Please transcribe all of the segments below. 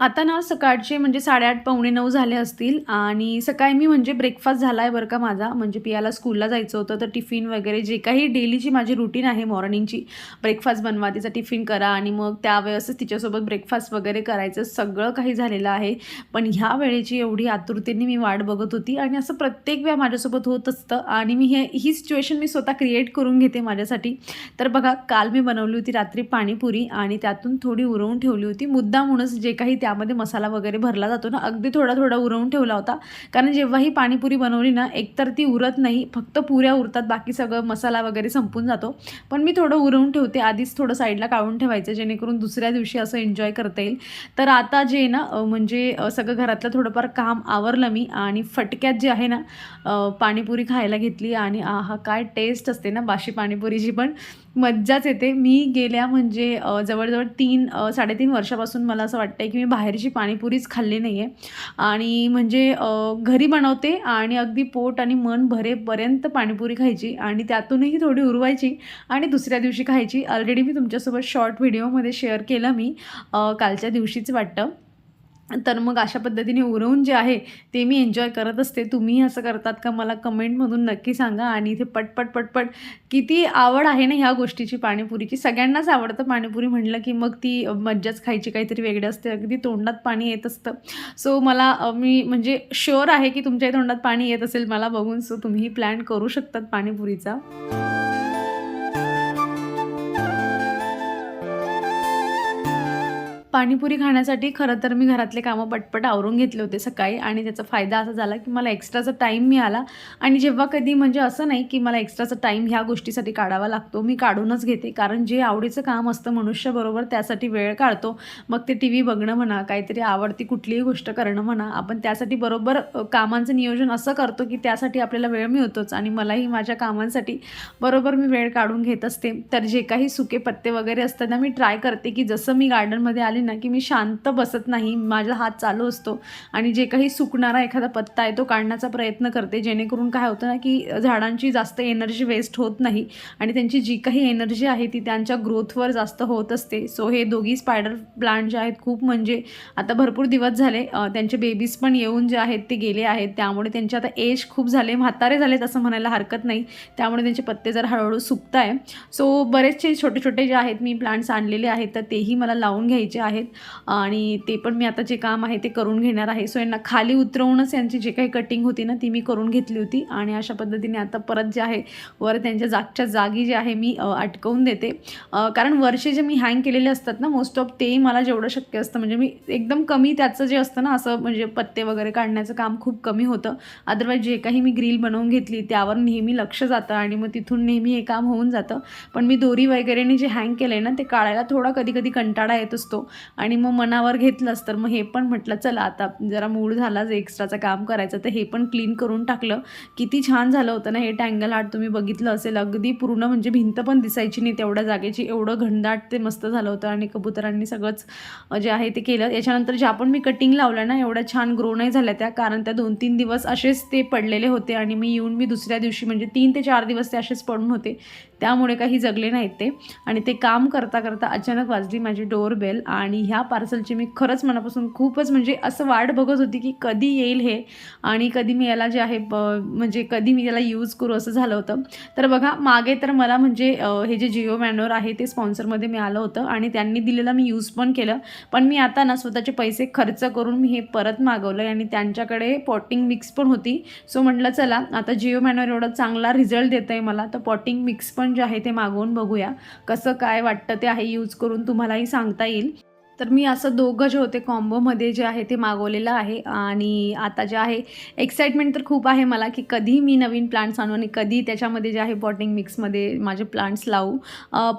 आता ना सकाळचे म्हणजे साडेआठ पावणे नऊ झाले असतील आणि सकाळी मी म्हणजे ब्रेकफास्ट झाला आहे बरं का माझा. म्हणजे पियाला स्कूलला जायचं होतं तर टिफिन वगैरे जे काही डेलीची माझी रुटीन आहे मॉर्निंगची ब्रेकफास्ट बनवा तिचा टिफिन करा आणि मग त्यावेळेसच तिच्यासोबत ब्रेकफास्ट वगैरे करायचं सगळं काही झालेलं आहे. पण ह्या वेळेची एवढी आतुरतेने मी वाट बघत होती आणि असं प्रत्येक वेळा माझ्यासोबत होत असतं आणि मी हे ही सिच्युएशन मी स्वतः क्रिएट करून घेते माझ्यासाठी. तर बघा काल मी बनवली होती रात्री पाणीपुरी आणि त्यातून थोडी उरवून ठेवली होती. मुद्दामूनच जे काही त्या त्यामध्ये मसाला वगैरे भरला जातो ना अगदी थोडा थोडा उरवून ठेवला होता. कारण जेव्हा ही पाणीपुरी बनवली ना एकतर ती उरत नाही फक्त पुऱ्या उरतात बाकी सगळं मसाला वगैरे संपून जातो. पण मी थोडं उरवून ठेवते आधीच थोडं साईडला काढून ठेवायचं जेणेकरून दुसऱ्या दिवशी असं एन्जॉय करता येईल. तर आता जे आहे ना म्हणजे सगळं घरातलं थोडंफार काम आवरलं मी आणि फटक्यात जे आहे ना पाणीपुरी खायला घेतली आणि हा काय टेस्ट असते ना बाशी पाणीपुरीची पण. मज्जाच येते. मी गेल्या म्हणजे जवळजवळ तीन साडेतीन वर्षापासून मला असं वाटतं आहे की मी बाहेरची पाणीपुरीच खाल्ली नाही आहे आणि म्हणजे घरी बनवते आणि अगदी पोट आणि मन भरेपर्यंत पाणीपुरी खायची आणि त्यातूनही थोडी उरवायची आणि दुसऱ्या दिवशी खायची. ऑलरेडी मी तुमच्यासोबत शॉर्ट व्हिडिओमध्ये शेअर केलं मी कालच्या दिवशीच वाटतं. तर मग अशा पद्धतीने उरवून जे आहे ते मी एन्जॉय करत असते. तुम्ही असं करतात का मला कमेंटमधून नक्की सांगा. आणि इथे पटपट पटपट किती आवड आहे ना ह्या गोष्टीची पाणीपुरीची. सगळ्यांनाच आवडतं पाणीपुरी म्हटलं की मग ती मज्जाच खायची काहीतरी वेगळी असते. अगदी तोंडात पाणी येत असतं. सो मला मी म्हणजे शुअर आहे की तुमच्याही तोंडात पाणी येत असेल. मला बघून सो तुम्ही प्लॅन करू शकतात पाणीपुरीचा. पाणीपुरी खाण्यासाठी खरं तर मी घरातले कामं पटपट आवरून घेतले होते सकाळी आणि त्याचा फायदा असा झाला की मला एक्स्ट्राचा टाईम मिळाला. आणि जेव्हा कधी म्हणजे असं नाही की मला एक्स्ट्राचा टाईम ह्या गोष्टीसाठी काढावा लागतो मी काढूनच घेते. कारण जे आवडीचं काम असतं मनुष्यबरोबर त्यासाठी वेळ काढतो. मग ते टी व्ही बघणं म्हणा काहीतरी आवडती कुठलीही गोष्ट करणं म्हणा आपण त्यासाठी बरोबर कामांचं नियोजन असं करतो की त्यासाठी आपल्याला वेळ मिळतोच. आणि मलाही माझ्या कामांसाठी बरोबर मी वेळ काढून घेत असते. तर जे काही सुके पत्ते वगैरे असतात ना मी ट्राय करते की जसं मी गार्डनमध्ये आले ना की मी शांत बसत नाही माझा हात चालू असतो आणि जे काही सुकणारा एखादा पत्ता आहे तो काढण्याचा प्रयत्न करते. जेणेकरून काय होतं ना की झाडांची जास्त एनर्जी वेस्ट होत नाही आणि त्यांची जी काही एनर्जी आहे ती त्यांच्या ग्रोथवर जास्त होत असते. सो हे दोघी स्पायडर प्लांट जे आहेत खूप म्हणजे आता भरपूर दिवस झाले त्यांचे बेबीज पण येऊन जे आहेत ते गेले आहेत. त्यामुळे त्यांचे आता एज खूप झाले म्हातारे झालेत असं म्हणायला हरकत नाही. त्यामुळे त्यांचे पत्ते जर हळूहळू सुकत आहे सो बरेचसे छोटे छोटे जे आहेत मी प्लांट्स आणलेले आहेत तर तेही मला लावून घ्यायचे आहेत. आहेत. आणि ते पण मी आता जे काम आहे ते करून घेणार आहे. सो यांना खाली उतरवूनच यांची जे काही कटिंग होती ना ती मी करून घेतली होती. आणि अशा पद्धतीने आता परत जे आहे वर त्यांच्या जागच्या जागी जे आहे मी अटकवून देते. कारण वर्षे जे मी हँग केलेले असतात ना मोस्ट ऑफ तेही मला जेवढं शक्य असतं म्हणजे मी एकदम कमी त्याचं जे असतं ना असं म्हणजे पत्ते वगैरे काढण्याचं काम खूप कमी होतं. अदरवाईज जे काही मी ग्रिल बनवून घेतली त्यावर नेहमी लक्ष जातं आणि मग तिथून नेहमी हे काम होऊन जातं. पण मी दोरी वगैरेने जे हँग केलं आहे ना ते काढायला थोडा कधी कधी कंटाळा येत असतो. आणि मग मनावर घेतलंच तर मग हे पण म्हटलं चला आता जरा मूड झाला जे एक्स्ट्राचं काम करायचं तर हे पण क्लीन करून टाकलं. किती छान झालं होतं ना हे टँगल आर्ट तुम्ही बघितलं असेल अगदी पूर्ण म्हणजे भिंत पण दिसायची नाही तेवढ्या जागेची एवढं घनदाट ते मस्त झालं होतं आणि कबुतरांनी सगळंच जे आहे ते केलं. याच्यानंतर ज्या पण मी कटिंग लावल्या ना एवढ्या छान ग्रो नाही झाल्या त्या कारण त्या दोन तीन दिवस असेच ते पडलेले होते आणि मी येऊन मी दुसऱ्या दिवशी म्हणजे तीन ते चार दिवस ते असेच पडून होते. त्यामुळे काही जगले नाहीत ते. आणि ते काम करता करता अचानक वाजली माझी डोअर बेल आणि ह्या पार्सलची मी खरंच मनापासून खूपच म्हणजे असं वाट बघत होती की कधी येईल हे आणि कधी मी याला जे आहे म्हणजे कधी मी याला यूज करू असं झालं होतं. तर बघा मागे तर मला म्हणजे हे जे जिओ मॅनोर आहे ते स्पॉन्सरमध्ये मिळालं होतं आणि त्यांनी दिलेलं मी यूज पण केलं. पण मी आता ना स्वतःचे पैसे खर्च करून मी हे परत मागवलं आणि त्यांच्याकडे पॉटिंग मिक्स पण होती. सो म्हटलं चला आता जिओ मॅनोर एवढा चांगला रिझल्ट देत आहे मला तर पॉटिंग मिक्स पण जे आहे ते मागवून बघूया. कसं काय वाटतं ते आहे यूज करून तुम्हालाही सांगता येईल. तर मी असं दोघं जे होते कॉम्बोमध्ये जे आहे ते मागवलेलं आहे. आणि आता जे आहे एक्साइटमेंट तर खूप आहे मला की कधी मी नवीन प्लांट्स आणू आणि कधी त्याच्यामध्ये जे आहे पॉटिंग मिक्समध्ये माझे प्लांट्स लावू.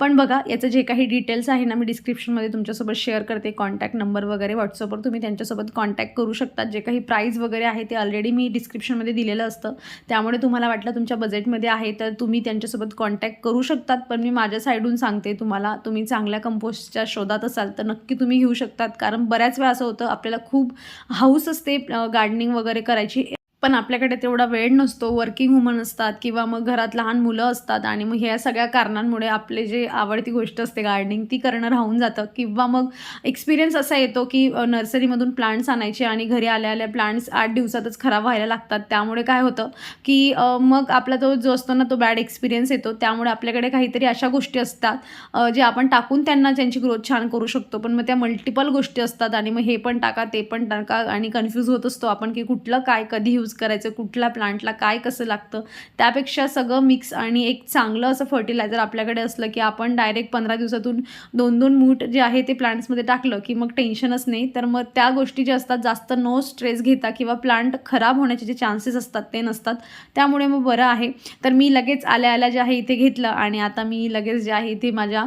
पण बघा याचं जे काही डिटेल्स आहे ना मी डिस्क्रिप्शनमध्ये तुमच्यासोबत शेअर करते. कॉन्टॅक्ट नंबर वगैरे व्हॉट्सअपवर तुम्ही त्यांच्यासोबत कॉन्टॅक्ट करू शकतात. जे काही प्राईज वगैरे आहे ते ऑलरेडी मी डिस्क्रिप्शनमध्ये दिलेलं असतं. त्यामुळे तुम्हाला वाटलं तुमच्या बजेटमध्ये आहे तर तुम्ही त्यांच्यासोबत कॉन्टॅक्ट करू शकतात. पण मी माझ्या साईडून सांगते तुम्हाला. तुम्ही चांगल्या कंपोस्टच्या शोधात असाल तर नक्की तुम्ही तुम्ही घेऊ शकतात. कारण बऱ्याच वेळा असं होतं आपल्याला खूप हाऊस असते गार्डनिंग वगैरे करायची. पण आपल्याकडे तेवढा वेळ नसतो. वर्किंग वुमन असतात किंवा मग घरात लहान मुलं असतात आणि मग ह्या सगळ्या कारणांमुळे आपले जे आवडती गोष्ट असते गार्डनिंग ती करणं राहून जातं. किंवा मग एक्सपिरियन्स असा येतो की नर्सरीमधून प्लांट्स आणायचे आणि घरी आल्या आल्या प्लांट्स आठ दिवसातच खराब व्हायला लागतात. त्यामुळे काय होतं की मग आपला तो जो असतो ना तो बॅड एक्सपिरियन्स येतो. त्यामुळे आपल्याकडे काहीतरी अशा गोष्टी असतात जे आपण टाकून त्यांना त्यांची ग्रोथ छान करू शकतो. पण मग त्या मल्टिपल गोष्टी असतात आणि मग हे पण टाका ते पण टाका आणि कन्फ्यूज होत असतो आपण की कुठलं काय कधी यूज करायचं कुठल्या प्लांटला काय कसं लागतं त्यापेक्षा सगळं मिक्स आणि एक चांगलं असं फर्टिलायझर आपल्याकडे असलं की आपण डायरेक्ट पंधरा दिवसातून दोन दोन मूठ जे आहे ते प्लांट्समध्ये टाकलं की मग टेन्शनच नाही. तर मग त्या गोष्टी ज्या असतात जास्त नो स्ट्रेस घेता किंवा प्लांट खराब होण्याचे जे चान्सेस असतात ते नसतात. त्यामुळे मग बरं आहे. तर मी लगेच आल्या आल्या जे आहे इथे घेतलं आणि आता मी लगेच जे आहे इथे माझ्या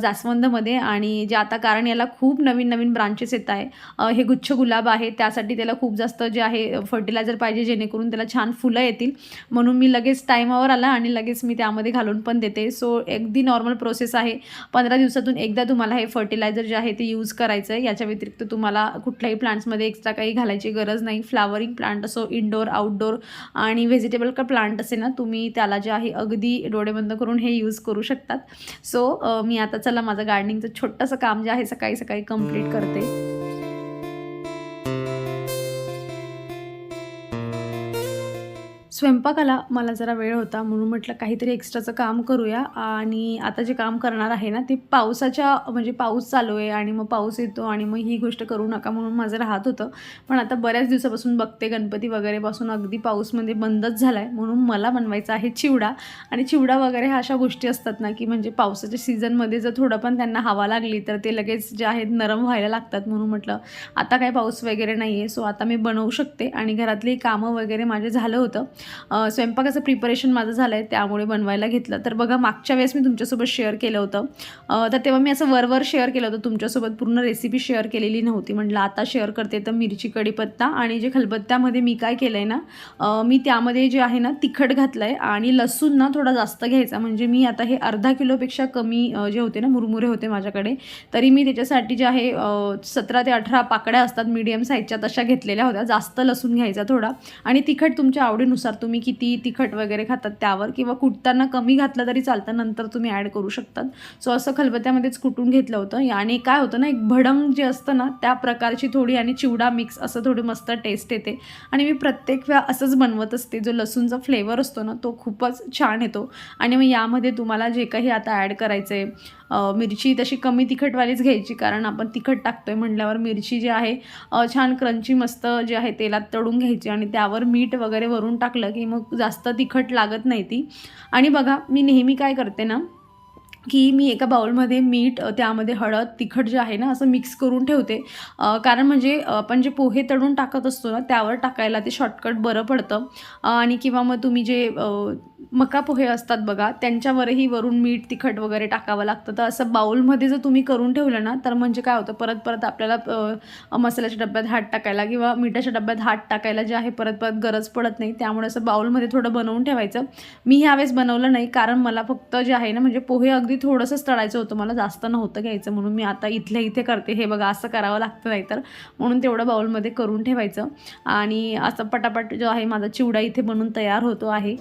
जास्वंदमध्ये आणि जे आता कारण याला खूप नवीन नवीन ब्रांचेस येत आहे. हे गुच्छ गुलाब आहे त्यासाठी त्याला खूप जास्त जे आहे फर्टिलायझर पाहिजे जेणेकरून त्याला छान फुलं येतील. म्हणून मी लगेच टाईमावर आला आणि लगेच मी त्यामध्ये घालून पण देते. सो अगदी नॉर्मल प्रोसेस आहे. पंधरा दिवसातून एकदा तुम्हाला हे फर्टिलायझर जे आहे ते यूज करायचं आहे याच्या व्यतिरिक्त तुम्हाला कुठल्याही प्लांट्समध्ये एक्स्ट्रा काही घालायची गरज नाही. फ्लावरिंग प्लांट असो इनडोअर आउटडोअर आणि व्हेजिटेबल का प्लांट असे ना तुम्ही त्याला जे आहे अगदी डोळे बंद करून हे यूज करू शकतात. सो मी आता चला माझं गार्डनिंगचं छोटंसं काम जे आहे सकाळी सकाळी कंप्लीट करते. स्वयंपाकाला मला जरा वेळ होता म्हणून म्हटलं काहीतरी एक्स्ट्राचं काम करूया. आणि आता जे काम करणार आहे ना ते पावसाच्या म्हणजे पाऊस चालू आहे आणि मग पाऊस येतो आणि मग ही गोष्ट करू नका म्हणून माझं राहत होतं. पण आता बऱ्याच दिवसापासून बघते गणपती वगैरेपासून अगदी पाऊसमध्ये बंदच झाला आहे म्हणून मला बनवायचा आहे चिवडा. आणि चिवडा वगैरे ह्या अशा गोष्टी असतात ना की म्हणजे पावसाच्या सीझनमध्ये जर थोडं पण त्यांना हवा लागली तर ते लगेच जे आहेत नरम व्हायला लागतात म्हणून म्हटलं आता काय पाऊस वगैरे नाही आहे सो आता मी बनवू शकते. आणि घरातली कामं वगैरे माझे झालं होतं. स्वयंपाकाचं प्रिपरेशन माझं झालं आहे त्यामुळे बनवायला घेतलं. तर बघा मागच्या वेळेस मी तुमच्यासोबत शेअर केलं होतं. तर तेव्हा मी असं वरवर शेअर केलं होतं तुमच्यासोबत. पूर्ण रेसिपी शेअर केलेली नव्हती. म्हटलं आता शेअर करते तर मिरची कढीपत्ता आणि जे खलबत्त्यामध्ये मी काय केलं आहे ना मी त्यामध्ये जे आहे ना तिखट घातलं आहे आणि लसूण ना थोडा जास्त घ्यायचा. म्हणजे मी आता हे अर्धा किलोपेक्षा कमी जे होते ना मुरमुरे होते माझ्याकडे तरी मी त्याच्यासाठी जे आहे सतरा ते अठरा पाकड्या असतात मीडियम साईजच्या तशा घेतलेल्या होत्या. जास्त लसूण घ्यायचा थोडा. आणि तिखट तुमच्या आवडीनुसार तुम्ही किती तिखट वगैरे खातात त्यावर किंवा कुटताना कमी घातलं तरी चालतं नंतर तुम्ही ॲड करू शकतात. सो असं खलबत्त्यामध्येच कुटून घेतलं होतं. आणि काय होतं ना एक भडंग जे असतं ना त्या प्रकारची थोडी आणि चिवडा मिक्स असं थोडी मस्त टेस्ट येते. आणि मी प्रत्येक वेळा असंच बनवत असते. जो लसूणचा फ्लेवर असतो ना तो खूपच छान येतो. आणि मग यामध्ये तुम्हाला जे काही आता ॲड करायचं आहे मिरची तशी कमी तिखटवालीच घ्यायची कारण आपण तिखट टाकतो आहे म्हटल्यावर मिरची जी आहे छान क्रंची मस्त जे आहे तेलात तळून घ्यायची आणि त्यावर मीठ वगैरे वरून टाकलं की मग जास्त तिखट लागत नाही ती. आणि बघा मी नेहमी काय करते ना की मी एका बाउलमध्ये मीठ त्यामध्ये हळद तिखट जे आहे ना असं मिक्स करून ठेवते. कारण म्हणजे आपण जे पोहे तळून टाकत असतो ना त्यावर टाकायला ते शॉर्टकट बरं पडतं. आणि किंवा मग तुम्ही जे मका पोहे असतात बघा त्यांच्यावरही वरून मीठ तिखट वगैरे टाकावं लागतं. तर असं बाउलमध्ये जर तुम्ही करून ठेवलं ना तर म्हणजे काय होतं परत परत आपल्याला मसाल्याच्या डब्यात हात टाकायला किंवा मिठाच्या डब्यात हात टाकायला जे आहे परत परत गरज पडत नाही. त्यामुळे असं बाउलमध्ये थोडं बनवून ठेवायचं. मी ह्यावेळेस बनवलं नाही कारण मला फक्त जे आहे ना म्हणजे पोहे अगदी थोडंसंच तळायचं होतं. मला जास्त नव्हतं घ्यायचं म्हणून मी आता इथल्या इथे करते. हे बघा असं करावं लागतं नाही तर म्हणून तेवढं बाउलमध्ये करून ठेवायचं. आणि असं पटापट जो आहे माझा चिवडा इथे बनून तयार होतो आहे.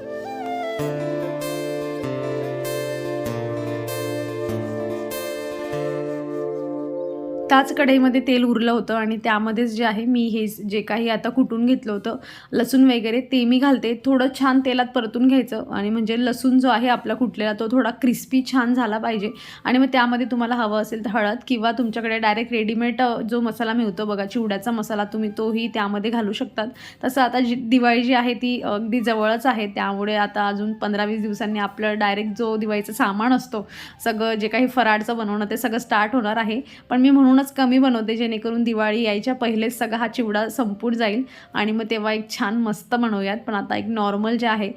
त्याच कढईमध्ये तेल उरलं होतं आणि त्यामध्येच जे आहे मी हे जे काही आता कुटून घेतलं होतं लसूण वगैरे ते मी घालते. थोडं छान तेलात परतून घ्यायचं आणि म्हणजे लसूण जो आहे आपला कुटलेला तो थोडा क्रिस्पी छान झाला पाहिजे. आणि मग त्यामध्ये तुम्हाला हवं असेल तर हळद किंवा तुमच्याकडे डायरेक्ट रेडीमेड जो मसाला मिळतो बघा चिवड्याचा मसाला तुम्ही तोही त्यामध्ये घालू शकतात. तसं आता जी दिवाळी जी आहे ती अगदी जवळच आहे. त्यामुळे आता अजून पंधरा वीस दिवसांनी आपलं डायरेक्ट जो दिवाळीचं सामान असतो सगळं जे काही फराळचं बनवणं ते सगळं स्टार्ट होणार आहे. पण मी म्हणूनच कमी बनवते जेणेकरून दिवाळी यायच्या पहिलेच सगळा हा चिवडा संपून जाईल आणि मग तेव्हा एक छान मस्त बनवूयात. पण आता एक नॉर्मल जे आहे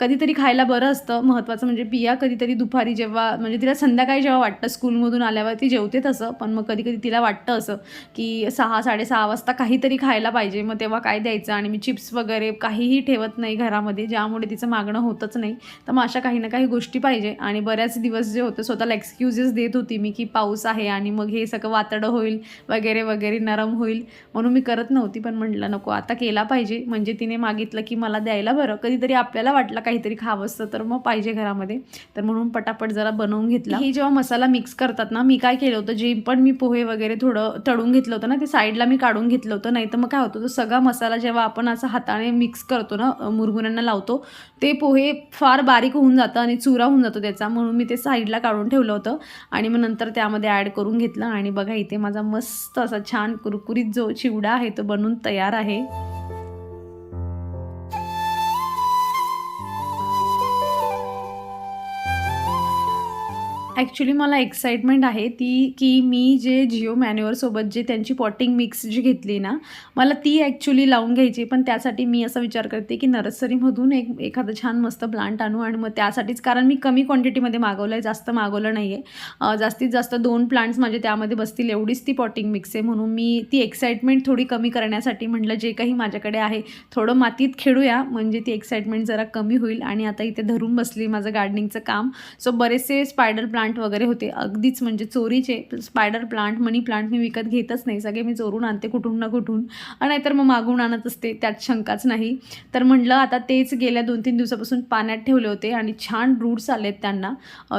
कधीतरी खायला बरं असतं. महत्त्वाचं म्हणजे पिया कधीतरी दुपारी जेव्हा म्हणजे तिला संध्याकाळी जेव्हा वाटतं स्कूलमधून आल्यावर ती जेवते तसं पण मग कधी कधी तिला वाटतं असं की सहा साडेसहा वाजता काहीतरी खायला पाहिजे. मग तेव्हा काय द्यायचं? आणि मी चिप्स वगैरे काहीही ठेवत नाही घरामध्ये ज्यामुळे तिचं मागणं होतच नाही. तर मग अशा काही ना काही गोष्टी पाहिजे. आणि बऱ्याच दिवस जे होते स्वतःला एक्सक्युजेस देत होती मी की पाऊस आहे आणि मग हे सगळं पातळं होईल वगैरे वगैरे नरम होईल. म्हणून मी करत नव्हती पण म्हटलं नको आता केला पाहिजे. म्हणजे तिने मागितलं की मला द्यायला बरं. कधीतरी आपल्याला वाटलं काहीतरी खावं असतं तर मग पाहिजे घरामध्ये. तर म्हणून पटापट जरा बनवून घेतला. ही जेव्हा मसाला मिक्स करतात ना मी काय केलं होतं जे पण मी पोहे वगैरे थोडं तळून घेतलं होतं ना ते साईडला मी काढून घेतलं होतं. नाही तर मग काय होतं तो सगळा मसाला जेव्हा आपण असं हाताने मिक्स करतो ना अ, मुरमुऱ्यांना लावतो ते पोहे फार बारीक होऊन जातं आणि चुरा होऊन जातो त्याचा. म्हणून मी ते साईडला काढून ठेवलं होतं. आणि मग नंतर त्यामध्ये ॲड करून घेतलं आणि बघा इथे माझा मस्त असा छान कुरकुरीत जो चिवडा आहे तो बनून तयार आहे. ॲक्च्युली मला एक्साइटमेंट आहे ती की मी जे जिओ मॅन्युअरसोबत जे त्यांची पॉटिंग मिक्स जी घेतली ना मला ती ॲक्च्युली लावून घ्यायची. पण त्यासाठी मी असा विचार करते की नर्सरीमधून एक एखादं छान मस्त प्लांट आणू आणि मग त्यासाठीच कारण मी कमी क्वांटिटीमध्ये मागवलं आहे जास्त मागवलं नाही आहे जास्तीत जास्त दोन प्लांट्स माझे त्यामध्ये बसतील एवढीच ती पॉटिंग मिक्स आहे. म्हणून मी ती एक्साइटमेंट थोडी कमी करण्यासाठी म्हटलं जे काही माझ्याकडे आहे थोडं मातीत खेळूया. म्हणजे ती एक्साइटमेंट जरा कमी होईल. आणि आता इथे धरून बसली माझं गार्डनिंगचं काम. सो बरेचसे स्पायडर प्लांट प्लांट वगैरे होते. अगदीच म्हणजे चोरीचे स्पायडर प्लांट मनी प्लांट मी विकत घेतच नाही. सगळे मी चोरून आणते कुठून ना कुठून. आणि नाहीतर मग मागून आणत असते. त्यात शंकाच नाही. तर म्हटलं आता तेच गेल्या दोन तीन दिवसापासून पाण्यात ठेवले होते आणि छान रूट्स आलेत त्यांना.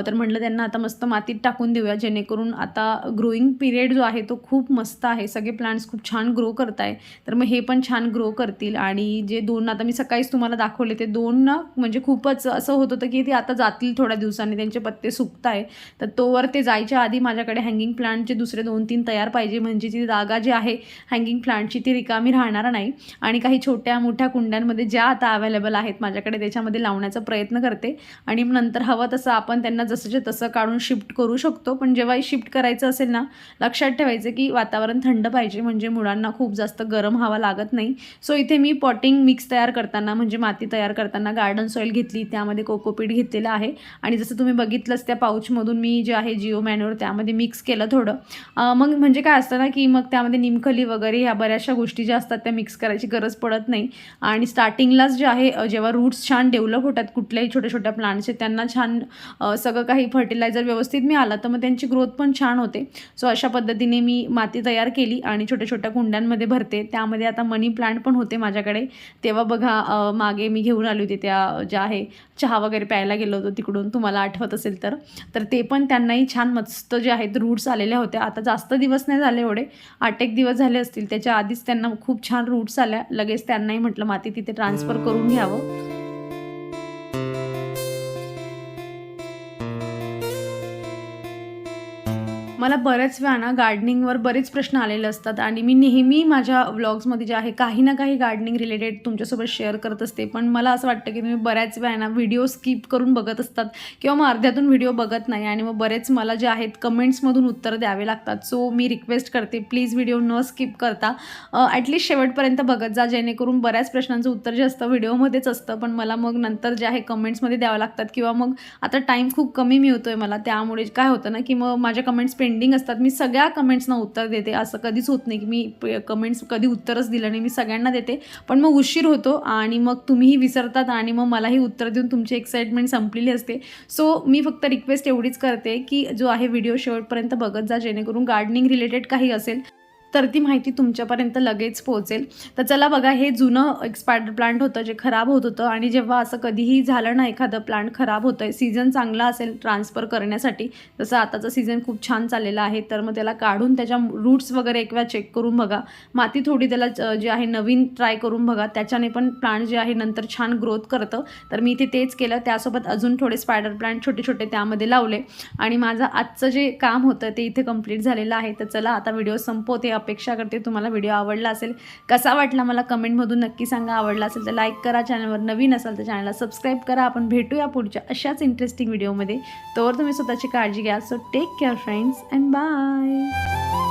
तर म्हटलं त्यांना आता मस्त मातीत टाकून देऊया. जेणेकरून आता ग्रोईंग पिरियड जो आहे तो खूप मस्त आहे. सगळे प्लांट्स खूप छान ग्रो करत आहे तर मग हे पण छान ग्रो करतील. आणि जे दोन आता मी सकाळीच तुम्हाला दाखवले ते दोन ना म्हणजे खूपच असं होत होतं की ते आता जातील थोड्या दिवसांनी. त्यांचे पत्ते सुकत आहे तर तोवर ते जायच्या आधी माझ्याकडे हँगिंग प्लांटचे दुसरे दोन तीन तयार पाहिजे. म्हणजे ती जागा जी आहे हँगिंग प्लांटची ती रिकामी राहणार नाही. आणि काही छोट्या मोठ्या कुंड्यांमध्ये ज्या आता अवेलेबल आहेत माझ्याकडे त्याच्यामध्ये लावण्याचा प्रयत्न करते. आणि नंतर हवं तसं आपण त्यांना जसंच्या तसं काढून शिफ्ट करू शकतो. पण जेव्हाही शिफ्ट करायचं असेल ना लक्षात ठेवायचं की वातावरण थंड पाहिजे. म्हणजे मुळांना खूप जास्त गरम हवा लागत नाही. सो इथे मी पॉटिंग मिक्स तयार करताना म्हणजे माती तयार करताना गार्डन सॉईल घेतली. त्यामध्ये कोकोपीट घेतलेलं आहे. आणि जसं तुम्ही बघितलंच त्या पाऊचमधून मी जे आहे जिओ मॅन्युअर त्यामध्ये मिक्स केलं थोडं. मग म्हणजे काय असतं ना की मग त्यामध्ये निमखली वगैरे ह्या बऱ्याचशा गोष्टी ज्या असतात त्या मिक्स करायची गरज पडत नाही. आणि स्टार्टिंगलाच जे आहे जेव्हा रूट्स छान डेव्हलप होतात कुठल्याही छोट्या छोट्या प्लांट्सचे त्यांना छान सगळं काही फर्टिलायझर व्यवस्थित मिळालं तर मग त्यांची ग्रोथ पण छान होते. सो अशा पद्धतीने मी माती तयार केली आणि छोट्या छोट्या कुंड्यांमध्ये भरते. त्यामध्ये आता मनी प्लांट पण होते माझ्याकडे. तेव्हा बघा मागे मी घेऊन आली होती त्या ज्या आहे चहा वगैरे प्यायला गेलो होतो तिकडून तुम्हाला आठवत असेल तर. तर ते पण त्यांनाही छान मस्त जे आहेत रूट्स आलेल्या होत्या. आता जास्त दिवस नाही झाले एवढे. आठ एक दिवस झाले असतील. त्याच्या आधीच त्यांना खूप छान रूट्स आल्या. लगेच त्यांनाही म्हटलं माती तिथे ट्रान्सफर करून घ्यावं. मला बऱ्याच वेळा ना गार्डनिंगवर बरेच प्रश्न आलेले असतात आणि मी नेहमी माझ्या व्लॉग्समध्ये जे आहे काही ना काही गार्डनिंग रिलेटेड तुमच्यासोबत शेअर करत असते. पण मला असं वाटतं की तुम्ही बऱ्याच वेळा ना व्हिडिओ स्किप करून बघत असतात किंवा मग अर्ध्यातून व्हिडिओ बघत नाही आणि मग बरेच मला जे आहेत कमेंट्समधून उत्तर द्यावे लागतात. सो मी रिक्वेस्ट करते प्लीज व्हिडिओ न स्किप करता ॲटलिस्ट शेवटपर्यंत बघत जा जेणेकरून बऱ्याच प्रश्नांचं उत्तर जे असतं व्हिडिओमध्येच असतं. पण मला मग नंतर जे आहे कमेंट्समध्ये द्यावं लागतात किंवा मग आता टाईम खूप कमी मिळतोय मला. त्यामुळे काय होतं ना की मग माझ्या कमेंट्स पेंड पेंडिंग असतात. मी सगळ्या कमेंट्सना उत्तर देते. असं कधीच होत नाही की मी कमेंट्स कधी उत्तरच दिलं नाही. मी सगळ्यांना देते. पण मग उशीर होतो आणि मग तुम्हीही विसरतात आणि मग मलाही उत्तर देऊन तुमची एक्साइटमेंट संपलेली असते. सो मी फक्त रिक्वेस्ट एवढीच करते की जो आहे व्हिडिओ शेवटपर्यंत बघत जा जेणेकरून गार्डनिंग रिलेटेड काही असेल तर ती माहिती तुमच्यापर्यंत लगेच पोहोचेल. तर चला बघा हे जुनं एक स्पायडर प्लांट होतं जे खराब होत होतं आणि जेव्हा असं कधीही झालं ना एखादं प्लांट खराब होतं आहे सीझन चांगला असेल ट्रान्सफर करण्यासाठी जसं आताचं सीझन खूप छान चाललेलं आहे तर मग त्याला काढून त्याच्या रूट्स वगैरे एक वेळा चेक करून बघा. माती थोडी त्याला जे आहे नवीन ट्राय करून बघा त्याच्याने पण प्लांट जे आहे नंतर छान ग्रोथ करतं. तर मी इथे तेच केलं त्यासोबत अजून थोडे स्पायडर प्लांट छोटे छोटे त्यामध्ये लावले. आणि माझं आजचं जे काम होतं ते इथे कंप्लीट झालेलं आहे. तर चला आता व्हिडिओ संपवते अपेक्षा करते तुम्हाला व्हिडिओ आवडला असेल कसा वाटला मला कमेंटमधून नक्की सांगा. आवडला असेल तर लाईक करा चॅनलवर नवीन असाल तर चॅनलला सबस्क्राईब करा. आपण भेटूया पुढच्या अशाच इंटरेस्टिंग व्हिडिओमध्ये तोवर तुम्ही स्वतःची काळजी घ्या. So take care friends and bye